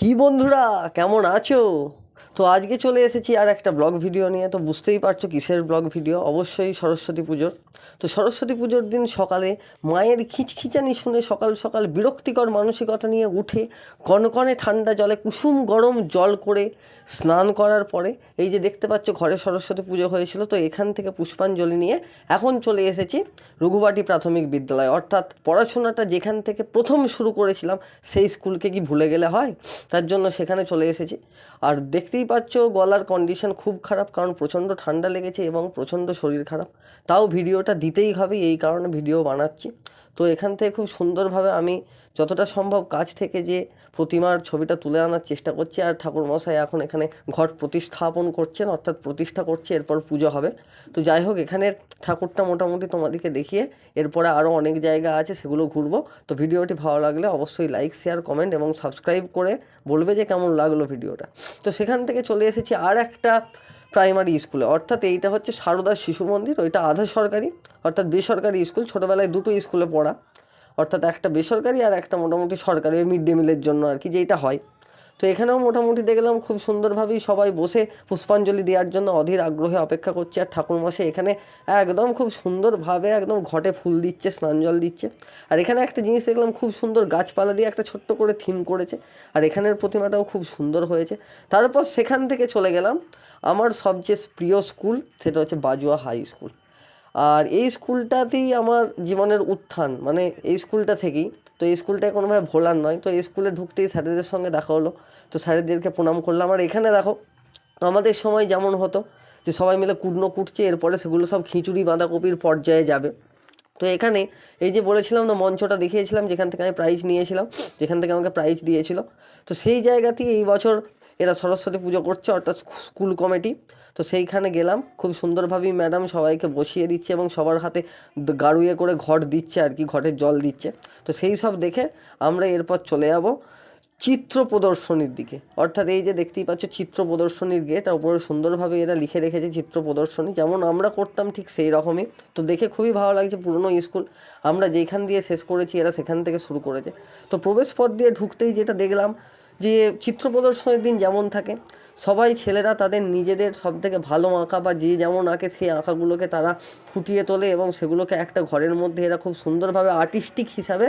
কি বন্ধুরা? কেমন আছো? তো আজকে চলে এসেছি আর একটা ব্লগ ভিডিও নিয়ে। তো বুঝতেই পারছ কিসের ব্লগ ভিডিও? অবশ্যই সরস্বতী পুজোর। তো সরস্বতী পুজোর দিন সকালে মায়ের খিচখিচানি শুনে সকাল সকাল বিরক্তিকর মানসিকতা নিয়ে উঠে কনকনে ঠান্ডা জলে, কুসুম গরম জল করে স্নান করার পরে এই যে দেখতে পাচ্ছ ঘরে সরস্বতী পুজো হয়েছিল, তো এখান থেকে পুষ্পাঞ্জলি নিয়ে এখন চলে এসেছি রঘুবাটি প্রাথমিক বিদ্যালয়। অর্থাৎ পড়াশোনাটা যেখান থেকে প্রথম শুরু করেছিলাম, সেই স্কুলকে কি ভুলে গেলে হয়? তার জন্য সেখানে চলে এসেছি। আর দেখতেই পাচ্ছ, গলার কন্ডিশন খুব খারাপ, কারণ প্রচণ্ড ঠান্ডা লেগেছে এবং প্রচণ্ড শরীর খারাপ। তাও ভিডিওটা দিতেই হবে, এই কারণে ভিডিও বানাচ্ছি। তো এখান থেকে খুব সুন্দরভাবে আমি যতটা সম্ভব কাছ থেকে যে প্রতিমার ছবিটা তুলে আনার চেষ্টা করছি, আর ঠাকুরমশাই এখন এখানে ঘট প্রতিস্থাপন করছেন, অর্থাৎ প্রতিষ্ঠা করছে, এরপর পুজো হবে। তো যাই হোক, এখানের ঠাকুরটা মোটামুটি তোমাদেরকে দেখিয়ে এরপরে আরও অনেক জায়গা আছে সেগুলো ঘুরবো। তো ভিডিওটি ভালো লাগলে অবশ্যই লাইক শেয়ার কমেন্ট এবং সাবস্ক্রাইব করে বলবে যে কেমন লাগল ভিডিওটা। তো সেখান থেকে চলে এসেছি আর একটা প্রাইমারি স্কুলে অর্থাৎ এইটা হচ্ছে সারদা শিশু মন্দির, ওইটা আধা সরকারি, অর্থাৎ বেসরকারি স্কুল ছোটোবেলায় দুটো স্কুলে পড়া। অর্থাৎ একটা বেসরকারি আর একটা মোটামুটি সরকারি মিড ডে মিলের জন্য আর কি যেটা হয়। তো এখানেও মোটামুটি দেখলাম খুব সুন্দরভাবেই সবাই বসে পুষ্পাঞ্জলি দেওয়ার জন্য অধীর আগ্রহে অপেক্ষা করছে। আর ঠাকুরমশাই এখানে একদম খুব সুন্দরভাবে একদম ঘটে ফুল দিচ্ছে, স্নান জল দিচ্ছে। আর এখানে একটা জিনিস দেখলাম, খুব সুন্দর গাছপালা দিয়ে একটা ছোট্ট করে থিম করেছে। আর এখানের প্রতিমাটাও খুব সুন্দর হয়েছে। তারপর সেখান থেকে চলে গেলাম আমার সবচেয়ে প্রিয় স্কুল, সেটা হচ্ছে বাজুয়া হাই স্কুল। আর এই স্কুলটাতেই আমার জীবনের উত্থান মানে এই স্কুলটা থেকেই। তো এই স্কুলটা কোনোভাবে ভোলার নয়। তো এই স্কুলে ঢুকতেই স্যারেদের সঙ্গে দেখা হলো। তো স্যারেদেরকে প্রণাম করলাম। আর এখানে দেখো, আমাদের সময় যেমন হতো যে সবাই মিলে কুটনো কুটছে, এরপরে সেগুলো সব খিচুড়ি, বাঁধাকপির পর্যায়ে যাবে। তো এখানে এই যে বলেছিলাম না, মঞ্চটা দেখিয়েছিলাম, যেখান থেকে আমি প্রাইজ নিয়েছিলাম, যেখান থেকে আমাকে প্রাইজ দিয়েছিল। তো সেই জায়গাতেই এই বছর এরা সরস্বতী পুজো করছে, অর্থাৎ স্কুল কমিটি। তো সেইখানে গেলাম, খুব সুন্দরভাবেই ম্যাডাম সবাইকে বসিয়ে দিচ্ছে এবং সবার হাতে গাড়ুয়ে করে ঘট দিচ্ছে আর কি ঘটের জল দিচ্ছে। তো সেই সব দেখে আমরা এরপর চলে যাব চিত্র প্রদর্শনীর দিকে। অর্থাৎ এই যে দেখতেই পাচ্ছ চিত্র প্রদর্শনীর গেট, আর উপরে সুন্দরভাবে এরা লিখে রেখেছে চিত্র প্রদর্শনী। যেমন আমরা করতাম ঠিক সেই রকমই। তো দেখে খুবই ভালো লাগছে পুরনো স্কুল। আমরা যেখান দিয়ে শেষ করেছি, এরা সেখান থেকে শুরু করেছে। তো প্রবেশ পথ দিয়ে ঢুকতেই যেটা দেখলাম যে চিত্র প্রদর্শনীর দিন যেমন থাকে, সবাই ছেলেরা তাদের নিজেদের সব থেকে ভালো আঁকা বা যে যেমন আঁকে সেই আঁকাগুলোকে তারা ফুটিয়ে তোলে এবং সেগুলোকে একটা ঘরের মধ্যে এরা খুব সুন্দরভাবে আর্টিস্টিক হিসাবে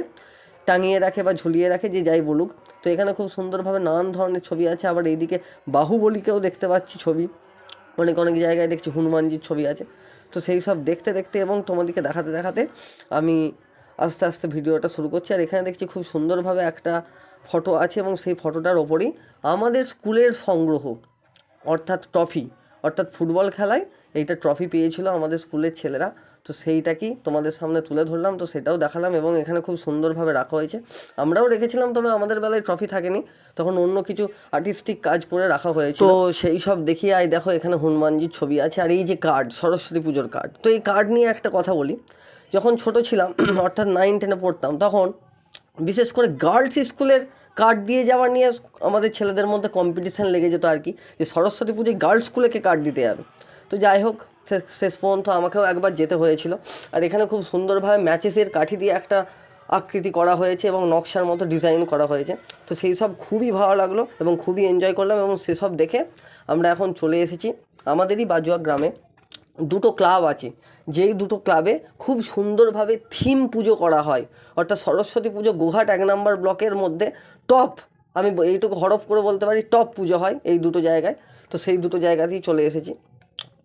টাঙিয়ে রাখে বা ঝুলিয়ে রাখে যে যাই বলুক। তো এখানে খুব সুন্দরভাবে নানান ধরনের ছবি আছে, আবার এইদিকে বাহুবলীকেও দেখতে পাচ্ছি ছবি। অনেক অনেক জায়গায় দেখছি হনুমানজির ছবি আছে। তো সেই সব দেখতে দেখতে এবং তোমাদেরকে দেখাতে দেখাতে আমি আস্তে আস্তে ভিডিওটা শুরু করছি। আর এখানে দেখছি খুব সুন্দরভাবে একটা ফটো আছে এবং সেই ফটোটার ওপরেই আমাদের স্কুলের সংগ্রহ অর্থাৎ ট্রফি অর্থাৎ ফুটবল খেলায় এইটা ট্রফি পেয়েছিল আমাদের স্কুলের ছেলেরা। তো সেইটাকেই তোমাদের সামনে তুলে ধরলাম তো সেটাও দেখালাম এবং এখানে খুব সুন্দরভাবে রাখা হয়েছে। আমরাও রেখেছিলাম তবে আমাদের বেলায় ট্রফি থাকেনি। তখন অন্য কিছু আর্টিস্টিক কাজ করে রাখা হয়েছে তো সেই সব দেখিয়ে আয় দেখো এখানে হনুমানজির ছবি আছে আর এই যে কার্ড সরস্বতী পুজোর কার্ড তো এই কার্ড নিয়ে একটা কথা বলি। যখন ছোট ছিলাম অর্থাৎ নাইন টেনে পড়তাম তখন বিশেষ করে গার্লস স্কুলের কার্ড দিয়ে যাওয়া নিয়ে আমাদের ছেলেদের মধ্যে কম্পিটিশান লেগে যেত আর কি, যে সরস্বতী পুজোয় গার্লস স্কুলেকে কার্ড দিতে যাবে। তো যাই হোক শেষ পর্যন্ত আমাকেও একবার যেতে হয়েছিল। আর এখানে খুব সুন্দরভাবে ম্যাচেসের কাঠি দিয়ে একটা আকৃতি করা হয়েছে এবং নকশার মতো ডিজাইন করা হয়েছে। তো সেই সব খুবই ভালো লাগল এবং খুবই এনজয় করলাম এবং সেসব দেখে আমরা এখন চলে এসেছি আমাদেরই বাজুয়া গ্রামে। দুটো ক্লাব আছে। যেই দুটো ক্লাবে খুব সুন্দরভাবে থিম পুজো করা হয়। অর্থাৎ সরস্বতী পুজো গোঘাট এক নম্বর ব্লকের মধ্যে টপ আমি এইটুকু হরফ করে বলতে পারি টপ পুজো হয় এই দুটো জায়গায়। তো সেই দুটো জায়গাতেই চলে এসেছি।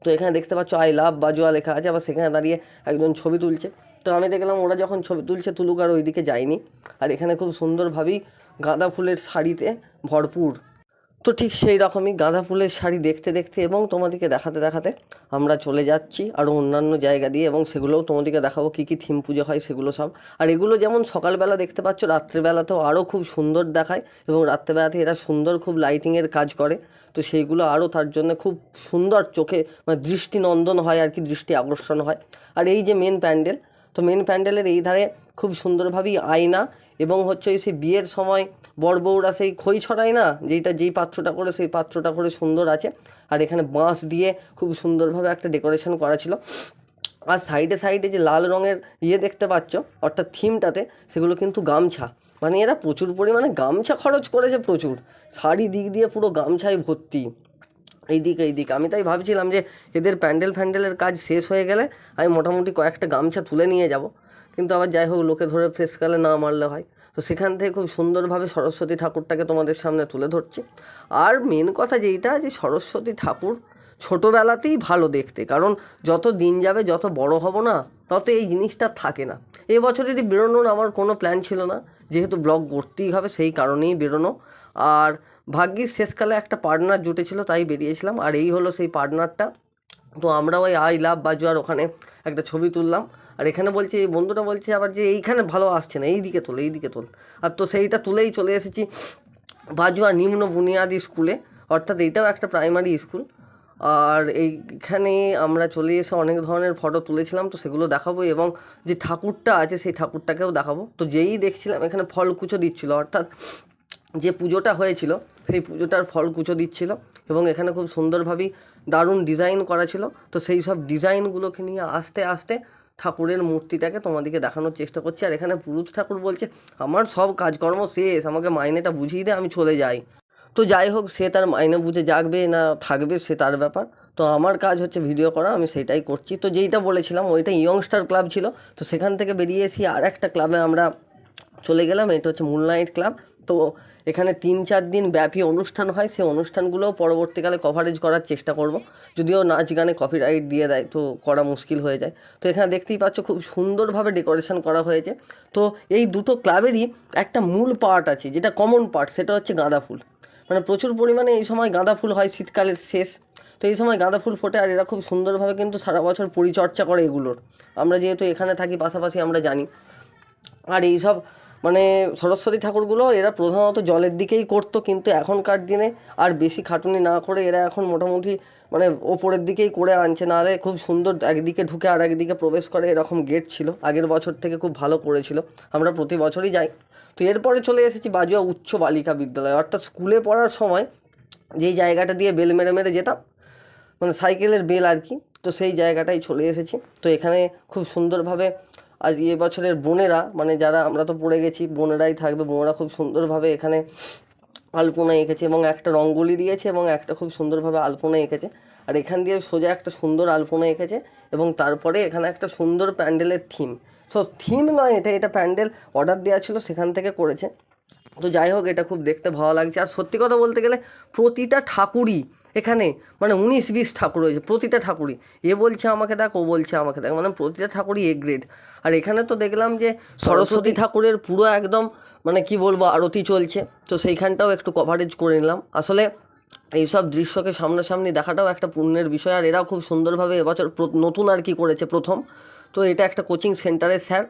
তো এখানে দেখতে পাচ্ছ আই লাভ বাজুয়া লেখা আছে, আবার সেখানে দাঁড়িয়ে একজন ছবি তুলছে। তো আমি দেখলাম ওরা যখন ছবি তুলছে, তুলুক আর ওইদিকে যায়নি। আর এখানে খুব সুন্দরভাবেই গাঁদা ফুলের শাড়িতে ভরপুর। তো ঠিক সেই রকমই গাঁদা ফুলের শাড়ি দেখতে দেখতে এবং তোমাদেরকে দেখাতে দেখাতে আমরা চলে যাচ্ছি আরও অন্যান্য জায়গা দিয়ে এবং সেগুলোও তোমাদেরকে দেখাবো কী কী থিম পুজো হয় সেগুলো সব। আর এগুলো যেমন সকালবেলা দেখতে পাচ্ছ, রাত্রেবেলাতেও আরও খুব সুন্দর দেখায় এবং রাত্রেবেলাতে এরা সুন্দর খুব লাইটিংয়ের কাজ করে। তো সেইগুলো আরও তার জন্য খুব সুন্দর চোখে মানে দৃষ্টিনন্দন হয় আর কি, দৃষ্টি আকর্ষণ হয়। আর এই যে মেন প্যান্ডেল, তো মেন প্যান্ডেলের এই ধারে খুব সুন্দরভাবেই আয়না এবং হচ্ছে ওই সেই বিয়ের সময় বড় বউরা সেই খই ছড়ায় না? যেইটা যেই পাত্রটা করে সেই পাত্রটা করে সুন্দর আছে। আর এখানে বাঁশ দিয়ে খুব সুন্দরভাবে একটা ডেকোরেশন করা ছিল। আর সাইডে সাইডে যে লাল রঙের ইয়ে দেখতে পাচ্ছ, অর্থাৎ থিমটাতে, সেগুলো কিন্তু গামছা। মানে এরা প্রচুর পরিমাণে গামছা খরচ করেছে প্রচুর। শাড়ি দিক দিয়ে পুরো গামছায় ভর্তি। এইদিকে এইদিকে। আমি তাই ভাবছিলাম যে এদের প্যান্ডেল ফ্যান্ডেলের কাজ শেষ হয়ে গেলে আমি মোটামুটি কয়েকটা গামছা তুলে নিয়ে যাব। কিন্তু আবার যাই হোক, লোকে ধরে ফ্রেশকালে না মারলে হয়। তো সেখান থেকে খুব সুন্দরভাবে সরস্বতী ঠাকুরটাকে তোমাদের সামনে তুলে ধরছি। আর মেন কথা যেইটা যে সরস্বতী ঠাকুর ছোটোবেলাতেই ভালো দেখতে। কারণ যত দিন যাবে, যত বড় হব না, তত এই জিনিসটা থাকে না। এবছরেরই বেরোনোর আমার কোনো প্ল্যান ছিল না, যেহেতু ব্লগ করতেই হবে, সেই কারণেই বেরোনো। আর ভাগ্যিস শেষকালে একটা পার্টনার জুটেছিল, তাই বেরিয়েছিলাম। আর এই হলো সেই পার্টনারটা। তো আমরা ওই আই লাভ বাজু আর ওখানে একটা ছবি তুললাম। আর এখানে বলছে, এই বন্ধুটা বলছে আবার যে এইখানে ভালো আসছে না এই দিকে তোল এই দিকে তোল। আর তো সেইটা তুলেই চলে এসেছি বাজুয়া নিম্ন বুনিয়াদি স্কুলে। অর্থাৎ এইটাও একটা প্রাইমারি স্কুল। আর এইখানে আমরা চলে এসে অনেক ধরনের ফটো তুলেছিলাম, তো সেগুলো দেখাবো এবং যে ঠাকুরটা আছে সেই ঠাকুরটাকেও দেখাবো। তো যেই দেখছিলাম এখানে ফল কুচো দিচ্ছিল, অর্থাৎ যে পুজোটা হয়েছিল, সেই পুজোটার ফল কুচো দিচ্ছিল এবং এখানে খুব সুন্দরভাবেই দারুণ ডিজাইন করা ছিল। তো সেই সব ডিজাইনগুলোকে নিয়ে আস্তে আস্তে ঠাকুরের মূর্তিটাকে তোমাদেরকে দেখানোর চেষ্টা করছি। আর এখানে পুরুষ ঠাকুর বলছে, আমার সব কাজকর্ম শেষ, আমাকে মাইনেটা বুঝিয়ে দে, আমি চলে যাই। তো যাই হোক, সে তার মাইনে বুঝে জাগবে না থাকবে, সে তার ব্যাপার। তো আমার কাজ হচ্ছে ভিডিও করা, আমি সেটাই করছি। তো যেইটা বলেছিলাম, ওইটা ইয়ংস্টার ক্লাব ছিল। তো সেখান থেকে বেরিয়ে এসে আর একটা ক্লাবে আমরা চলে গেলাম, এটা হচ্ছে মুনলাইট ক্লাব তো এখানে তিন চার দিন ব্যাপী অনুষ্ঠান হয়, সেই অনুষ্ঠানগুলোও পরবর্তীকালে কভারেজ করার চেষ্টা করব। যদিও নাচ গানে কপিরাইট দিয়ে দেয়, তো করা মুশকিল হয়ে যায়। তো এখানে দেখতেই পাচ্ছ, খুব সুন্দরভাবে ডেকোরেশন করা হয়েছে। তো এই দুটো ক্লাবেরই একটা মূল পার্ট আছে, যেটা কমন পার্ট সেটা হচ্ছে গাঁদা ফুল। মানে প্রচুর পরিমাণে এই সময় গাঁদা ফুল হয়, শীতকালের শেষ। তো এই সময় গাঁদা ফুল ফোটে, আর এরা খুব সুন্দরভাবে কিন্তু সারা বছর পরিচর্যা করে এগুলোর। আমরা যেহেতু এখানে থাকি, পাশাপাশি আমরা জানি। আর এই সব মানে সরস্বতী ঠাকুরগুলো এরা প্রধানত জলের দিকেই করতো, কিন্তু এখনকার দিনে আর বেশি খাটুনি না করে এরা এখন মোটামুটি মানে ওপরের দিকেই করে আনছে। নাহলে খুব সুন্দর একদিকে ঢুকে আর একদিকে প্রবেশ করে এরকম গেট ছিল। আগের বছর থেকে খুব ভালো করেছিল। আমরা প্রতি বছরই যাই। তো এরপরে চলে এসেছি বাজুয়া উচ্চ বালিকা বিদ্যালয়। অর্থাৎ স্কুলে পড়ার সময় যেই জায়গাটা দিয়ে বেল মেরে মেরে যেতাম মানে সাইকেলের বেল আর কি, তো সেই জায়গাটাই চলে এসেছি। তো এখানে খুব সুন্দরভাবে আজ এ বছরের বোনেরা মানে যারা আমরা তো পড়ে গেছি, বোনেরাই থাকবে। বোনেরা খুব সুন্দরভাবে এখানে আলপনা এঁকেছে এবং একটা রঙ্গোলি দিয়েছে এবং একটা খুব সুন্দরভাবে আলপনা এঁকেছে। আর এখান দিয়ে সোজা একটা সুন্দর আলপনা এঁকেছে এবং তারপরে এখানে একটা সুন্দর প্যান্ডেলের থিম। তো থিম নয়, এটা এটা প্যান্ডেল অর্ডার দেওয়া ছিল, সেখান থেকে করেছে। তো যাই হোক, এটা খুব দেখতে ভালো লাগছে। আর সত্যি কথা বলতে গেলে, প্রতিটা ঠাকুরই এখানে মানে উনিশ বিশ ঠাকুর হয়েছে প্রতিটা ঠাকুরই। এ বলছে আমাকে দেখ ও বলছে আমাকে দেখ মানে প্রতিটা ঠাকুরই এ গ্রেড আর এখানে তো দেখলাম যে সরস্বতী ঠাকুরের পুরো একদম মানে কি বলব আরতি চলছে। তো সেইখানটাও একটু কভারেজ করে নিলাম। আসলে এইসব দৃশ্যকে সামনাসামনি দেখাটাও একটা পুণ্যের বিষয় আর এরাও খুব সুন্দরভাবে এবছর নতুন আর কি করেছে প্রথম। তো এটা একটা কোচিং সেন্টারের স্যার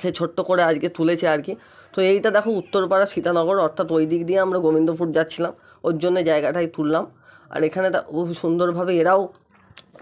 সে ছোট্ট করে আজকে তুলেছে আর কি। তো এইটা দেখো উত্তরপাড়া সীতানগর অর্থাৎ ওই দিক দিয়ে আমরা গোবিন্দপুর যাচ্ছিলাম। ওর জন্য জায়গাটাই তুললাম। আর এখানে তা খুব সুন্দরভাবে এরাও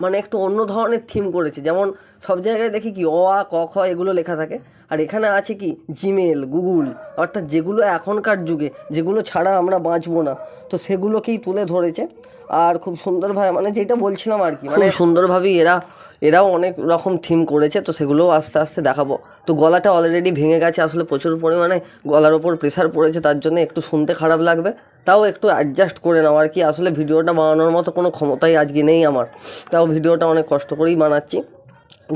মানে একটু অন্য ধরনের থিম করেছে। যেমন সব জায়গায় দেখি কি অ, আ, ক, খ এগুলো লেখা থাকে। আর এখানে আছে কি জিমেল, গুগল, অর্থাৎ যেগুলো এখনকার যুগে, যেগুলো ছাড়া আমরা বাঁচবো না। তো সেগুলোকেই তুলে ধরেছে। আর খুব সুন্দরভাবে মানে যেটা বলছিলাম আর কি মানে সুন্দরভাবেই এরা, এরাও অনেক রকম থিম করেছে। তো সেগুলোও আস্তে আস্তে দেখাবো। তো গলাটা অলরেডি ভেঙে গেছে, আসলে প্রচুর পরিমাণে গলার ওপর প্রেশার পড়েছে, তার জন্য একটু শুনতে খারাপ লাগবে। তাও একটু অ্যাডজাস্ট করে নাও আর কি। আসলে ভিডিওটা বানানোর মতো কোনো ক্ষমতাই আজকে নেই আমার। তাও ভিডিওটা অনেক কষ্ট করেই বানাচ্ছি।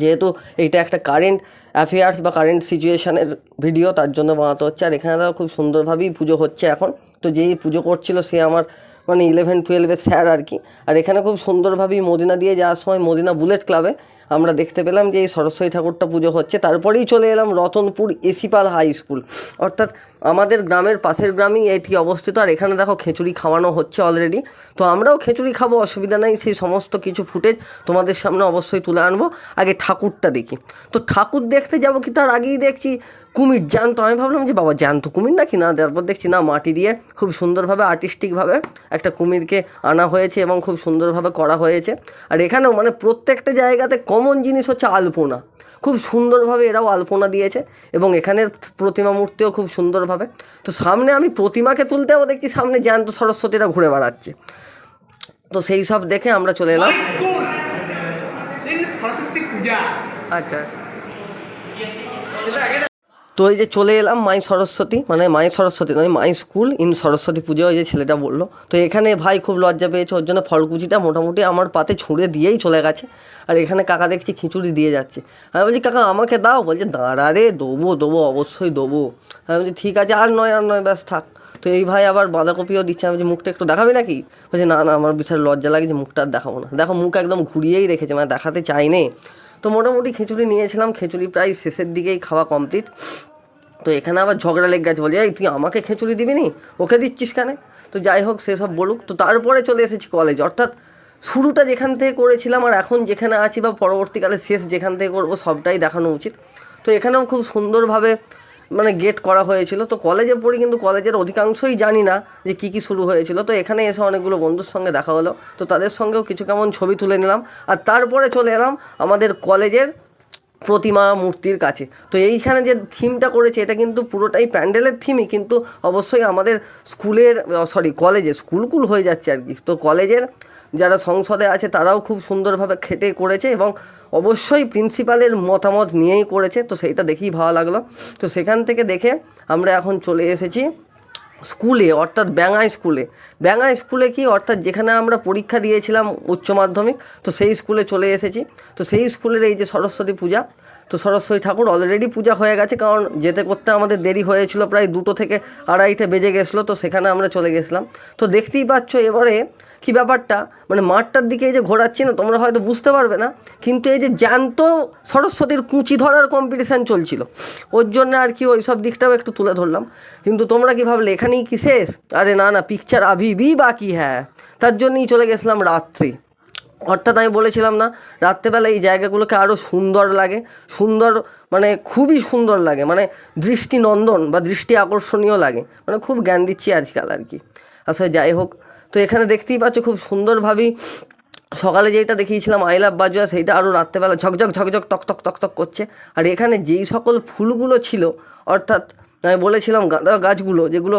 যেহেতু এইটা একটা কারেন্ট অ্যাফেয়ার্স বা কারেন্ট সিচুয়েশানের ভিডিও তার জন্য বানাতে হচ্ছে। আর এখানে দেখো খুব সুন্দরভাবেই পুজো হচ্ছে এখন। তো যেই পুজো করছিল সে আমার মানে ইলেভেন টুয়েলভের স্যার আর কি। আর এখানে খুব সুন্দরভাবেই মদিনা দিয়ে যাওয়ার সময় মদিনা বুলেট ক্লাবে আমরা দেখতে পেলাম যে এই সরস্বতী ঠাকুরটা পুজো হচ্ছে। তারপরেই চলে এলাম রতনপুর এসিপাল হাই স্কুল অর্থাৎ আমাদের গ্রামের পাশের গ্রামেই এটি অবস্থিত, আর এখানে দেখো খিচুড়ি খাওয়ানো হচ্ছে অলরেডি তো আমরাও খিচুড়ি খাব, অসুবিধা নাই, সেই সমস্ত কিছু ফুটেজ তোমাদের সামনে অবশ্যই তুলে আনব। আগে ঠাকুরটা দেখি। তো ঠাকুর দেখতে যাব কি, তার আগেই দেখছি কুমির জ্যান্ত। আমি ভাবলাম যে, বাবা, জ্যান্ত কুমির নাকি? না, তারপর দেখছি না, মাটি দিয়ে খুব সুন্দরভাবে আর্টিস্টিকভাবে একটা কুমিরকে আনা হয়েছে এবং খুব সুন্দরভাবে করা হয়েছে। আর এখানেও মানে প্রত্যেকটা জায়গাতে কমন জিনিস হচ্ছে আলপনা। খুব সুন্দরভাবে এরাও আলপনা দিয়েছে এবং এখানের প্রতিমা মূর্তিও খুব সুন্দরভাবে। তো সামনে আমি প্রতিমাকে তুলতেও দেখছি সামনে জ্যান্ত সরস্বতীরা ঘুরে বেড়াচ্ছে। তো সেই সব দেখে আমরা চলে এলাম। আচ্ছা। তো এই যে চলে এলাম মাই সরস্বতী মানে মাই সরস্বতী নয়, মাই স্কুল ইন সরস্বতী পুজো ওই যে ছেলেটা বলল। তো এখানে ভাই খুব লজ্জা পেয়েছে, ওর জন্য ফলকুচিটা মোটামুটি আমার পাতে ছুঁড়ে দিয়েই চলে গেছে। আর এখানে কাকা দেখছি খিচুড়ি দিয়ে যাচ্ছে। আমি বলছি, কাকা, আমাকে দাও। বলছে, দাঁড়া রে, দেবো দেবো, অবশ্যই দেবো। আমি বলছি, ঠিক আছে, আর নয় আর নয়, ব্যাস থাক। তো এই ভাই আবার বাঁধাকপিও দিচ্ছে। আমি বলছি, মুখটা একটু দেখাবি নাকি? বলছে, না না, আমার বিশাল লজ্জা লাগে যে মুখটা আর দেখাবো না। দেখো, মুখ একদম ঘুরিয়েই রেখেছে মানে দেখাতে চাইনি তো মোটামুটি খিচুড়ি নিয়েছিলাম, খিচুড়ি প্রায় শেষের দিকেই খাওয়া কমপ্লিট তো এখানে আবার ঝগড়া লেগে গেছে, বলে, এই, তুই আমাকে খেচুড়ি দিবি নি? ওকে দিচ্ছিস কেন? তো যাই হোক সেসব বলুক। তো তারপরে চলে এসেছি কলেজ অর্থাৎ শুরুটা যেখান থেকে করেছিলাম আর এখন যেখানে আছি বা পরবর্তীকালে শেষ যেখান থেকে করব, সবটাই দেখানো উচিত। তো এখানেও খুব সুন্দরভাবে মানে গেট করা হয়েছিল। তো কলেজে পড়ি, কিন্তু কলেজের অধিকাংশই জানি না যে কী কী শুরু হয়েছিল। তো এখানে এসে অনেকগুলো বন্ধুর সঙ্গে দেখা হলো। তো তাদের সঙ্গেও কিছু কেমন ছবি তুলে নিলাম। আর তারপরে চলে এলাম আমাদের কলেজের প্রতিমা মূর্তির কাছে। তো এইখানে যে থিমটা করেছে, এটা কিন্তু পুরোটাই প্যান্ডেলের থিমই কিন্তু অবশ্যই আমাদের স্কুলের সরি কলেজে স্কুল কুল হয়ে যাচ্ছে আর কি। তো কলেজের যারা সংসদে আছে, তারাও খুব সুন্দরভাবে খেটে করেছে এবং অবশ্যই প্রিন্সিপালের মতামত নিয়েই করেছে। তো সেইটা দেখেই ভালো লাগল। তো সেখান থেকে দেখে আমরা এখন চলে এসেছি স্কুলে, অর্থাৎ ব্যাঙাই স্কুলে। ব্যাঙাই স্কুলে কি? অর্থাৎ যেখানে আমরা পরীক্ষা দিয়েছিলাম উচ্চ মাধ্যমিক, তো সেই স্কুলে চলে এসেছি। তো সেই স্কুলের এই যে সরস্বতী পূজা তো সরস্বতী ঠাকুর অলরেডি পূজা হয়ে গেছে, কারণ যেতে করতে আমাদের দেরি হয়েছিল প্রায় দুটো থেকে আড়াইটে বেজে গেছিল, তো সেখানে আমরা চলে গেছিলাম। তো দেখতেই পাচ্ছ এবারে কি ব্যাপারটা? মানে মাঠটার দিকে এই যে ঘোরাচ্ছি না, তোমরা হয়তো বুঝতে পারবে না, কিন্তু এই যে জ্যান্ত সরস্বতীর কুঁচি ধরার কম্পিটিশান চলছিল, ওর জন্য আর কি ওই সব দিকটাও একটু তুলে ধরলাম। কিন্তু তোমরা কি ভাবলে, এখানেই কি শেষ? আরে না না পিকচার আভি বি বাকি হ্যাঁ। তার জন্যই চলে গেছিলাম রাত্রি। অর্থাৎ আমি বলেছিলাম না, রাত্রেবেলা এই জায়গাগুলোকে আরও সুন্দর লাগে, সুন্দর মানে খুবই সুন্দর লাগে মানে দৃষ্টিনন্দন বা দৃষ্টি আকর্ষণীয় লাগে মানে খুব জ্ঞান দিচ্ছি আজকাল আর কি। আসলে যাই হোক, তো এখানে দেখতেই পাচ্ছ খুব সুন্দরভাবেই সকালে যেটা দেখিয়েছিলাম, আই লাভ বাজুয়া সেইটা আরও রাত্রেবেলা ঝকঝক ঝকঝক, তক তক তক তক করছে। আর এখানে যেই সকল ফুলগুলো ছিল, অর্থাৎ আমি বলেছিলাম গাঁদা গাছগুলো, যেগুলো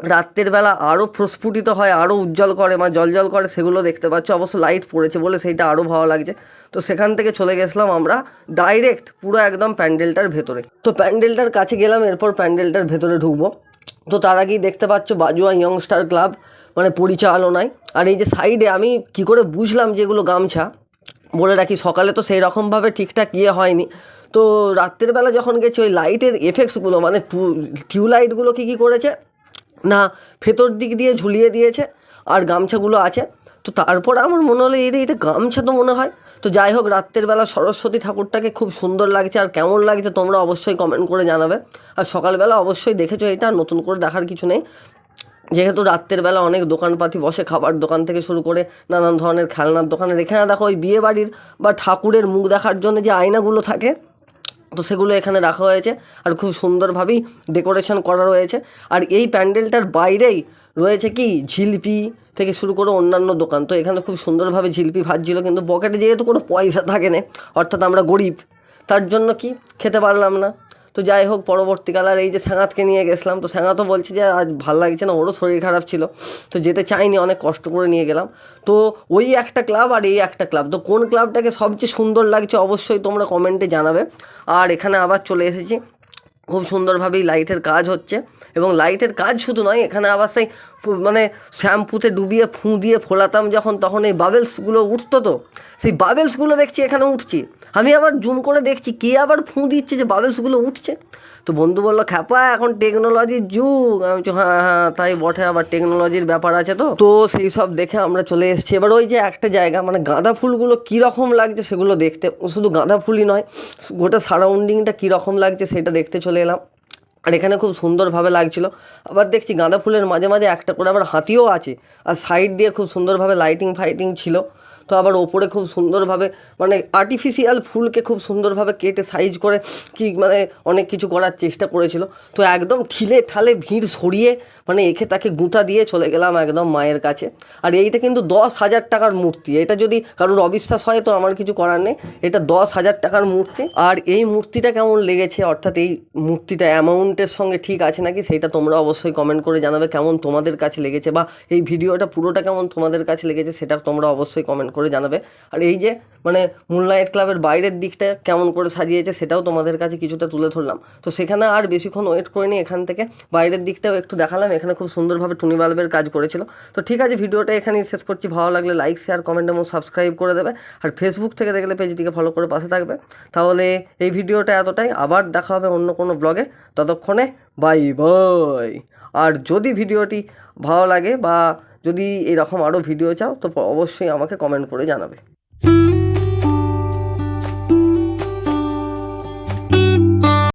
রাত্রের বেলা আরও প্রস্ফুটিত হয় আরও উজ্জ্বল করে মানে জল জল করে, সেগুলো দেখতে পাচ্ছ। অবশ্য লাইট পড়েছে বলে সেইটা আরও ভালো লাগছে। তো সেখান থেকে চলে গেছিলাম আমরা ডাইরেক্ট পুরো একদম প্যান্ডেলটার ভেতরে। তো প্যান্ডেলটার কাছে গেলাম, এরপর প্যান্ডেলটার ভেতরে ঢুকবো। তো তার আগেই দেখতে পাচ্ছ বাজুয়া ইয়ংস্টার ক্লাব মানে পরিচালনায়। আর এই যে সাইডে আমি কি করে বুঝলাম যে এগুলো গামছা, বলে রাখি, সকালে তো সেই রকমভাবে ঠিকঠাক ইয়ে হয়নি। তো রাত্রের বেলা যখন গেছি, ওই লাইটের এফেক্টসগুলো মানে টিউবলাইটগুলো কী কী করেছে না, ভেতর দিক দিয়ে ঝুলিয়ে দিয়েছে আর গামছাগুলো আছে। তো তারপর আমার মনে হলো এটা এটা গামছা তো মনে হয়। তো যাই হোক, রাত্রের বেলা সরস্বতী ঠাকুরটাকে খুব সুন্দর লাগছে আর কেমন লাগছে তোমরা অবশ্যই কমেন্ট করে জানাবে। আর সকালবেলা অবশ্যই দেখেছ এটা, আর নতুন করে দেখার কিছু নেই। যেহেতু রাত্রের বেলা অনেক দোকানপাতি বসে, খাবার দোকান থেকে শুরু করে নানান ধরনের খেলনার দোকানের এখানে দেখো, ওই বিয়ে বাড়ির বা ঠাকুরের মুখ দেখার জন্য যে আয়নাগুলো থাকে তো সেগুলো এখানে রাখা হয়েছে আর খুব সুন্দরভাবেই ডেকোরেশন করা রয়েছে। আর এই প্যান্ডেলটার বাইরেই রয়েছে কি ঝিলপি থেকে শুরু করে অন্যান্য দোকান। তো এখানে খুব সুন্দরভাবে ঝিলপি ভাজছিল কিন্তু পকেটে যেহেতু কোনো পয়সা থাকে না, অর্থাৎ আমরা গরিব, তার জন্য কি খেতে পারলাম না। তো যাই হোক, পরবর্তীকালে আর এই যে স্যাঙাতকে নিয়ে গেছিলাম, তো স্যাঙাতও বলছে যে, আজ ভালো লাগছে না, ওরও শরীর খারাপ ছিল। তো যেতে চাইনি, অনেক কষ্ট করে নিয়ে গেলাম। তো ওই একটা ক্লাব আর এই একটা ক্লাব, তো কোন ক্লাবটাকে সবচেয়ে সুন্দর লাগছে অবশ্যই তোমরা কমেন্টে জানাবে। আর এখানে আবার চলে এসেছি, খুব সুন্দরভাবেই লাইটের কাজ হচ্ছে। এবং লাইটের কাজ শুধু নয়, এখানে আবার সেই মানে শ্যাম্পুতে ডুবিয়ে ফুঁ দিয়ে ফোলাতাম যখন, তখন এই বাবেলসগুলো উঠতো তো। সেই বাবেলসগুলো দেখছি এখানে উঠছি। আমি আবার জুম করে দেখছি, কে আবার ফুঁ দিচ্ছে যে বাবেলসগুলো উঠছে? তো বন্ধু বলল, খ্যাপা, এখন টেকনোলজির যুগ। আমি হ্যাঁ হ্যাঁ তাই বটে, আবার টেকনোলজির ব্যাপার আছে তো। তো সেই সব দেখে আমরা চলে এসেছি। এবার ওই যে একটা জায়গা মানে গাঁদা ফুলগুলো কীরকম লাগছে সেগুলো দেখতে। শুধু গাঁদা ফুলই নয়, গোটা সারাউন্ডিংটা কীরকম লাগছে সেটা দেখতে চলে এলাম। আর এখানে খুব সুন্দরভাবে লাগছিল। আবার দেখছি গাঁদা ফুলের মাঝে মাঝে একটা করে আবার হাতিও আছে। আর সাইড দিয়ে খুব সুন্দরভাবে লাইটিং ফাইটিং ছিল। তো আবার ওপরে খুব সুন্দরভাবে মানে আর্টিফিশিয়াল ফুলকে খুব সুন্দরভাবে কেটে সাইজ করে কি মানে অনেক কিছু করার চেষ্টা করেছিল। তো একদম ঠিলে ঠালে ভিড় সরিয়ে মানে একে তাকে গুঁতা দিয়ে চলে গেলাম একদম মায়ের কাছে। আর এইটা কিন্তু দশ হাজার টাকার মূর্তি। এটা যদি কারোর অবিশ্বাস হয় তো আমার কিছু করার নেই। এটা দশ হাজার টাকার মূর্তি। আর এই মূর্তিটা কেমন লেগেছে? অর্থাৎ এই মূর্তিটা অ্যামাউন্টের সঙ্গে ঠিক আছে নাকি? সেটা তোমরা অবশ্যই কমেন্ট করে জানাবে। কেমন তোমাদের কাছে লেগেছে? বা এই ভিডিওটা পুরোটা কেমন তোমাদের কাছে লেগেছে? সেটা তোমরা অবশ্যই কমেন্ট করে জানাবে। আর এই যে মানে মুনলাইট ক্লাবের বাইরের দিকটা কেমন করে সাজিয়েছে সেটাও তোমাদের কাছে কিছুটা তুলে ধরলাম। তো সেখানে আর বেশিক্ষণ ওয়েট করিনি, এখান থেকে বাইরের দিকটাও একটু দেখালাম। এখানে খুব সুন্দরভাবে টুনি বাল্বের কাজ করেছিল। তো ঠিক আছে, ভিডিওটা এখানেই শেষ করছি। ভালো লাগলে লাইক শেয়ার কমেন্ট এবং সাবস্ক্রাইব করে দেবে। আর ফেসবুক থেকে দেখলে পেজটিকে ফলো করে পাশে থাকবে। তাহলে এই ভিডিওটা এতটাই। আবার দেখা হবে অন্য কোনো ব্লগে ততক্ষণে বাই বাই আর যদি ভিডিওটি ভালো লাগে বা যদি এরকম আরও ভিডিও চাও তো অবশ্যই আমাকে কমেন্ট করে জানাবে।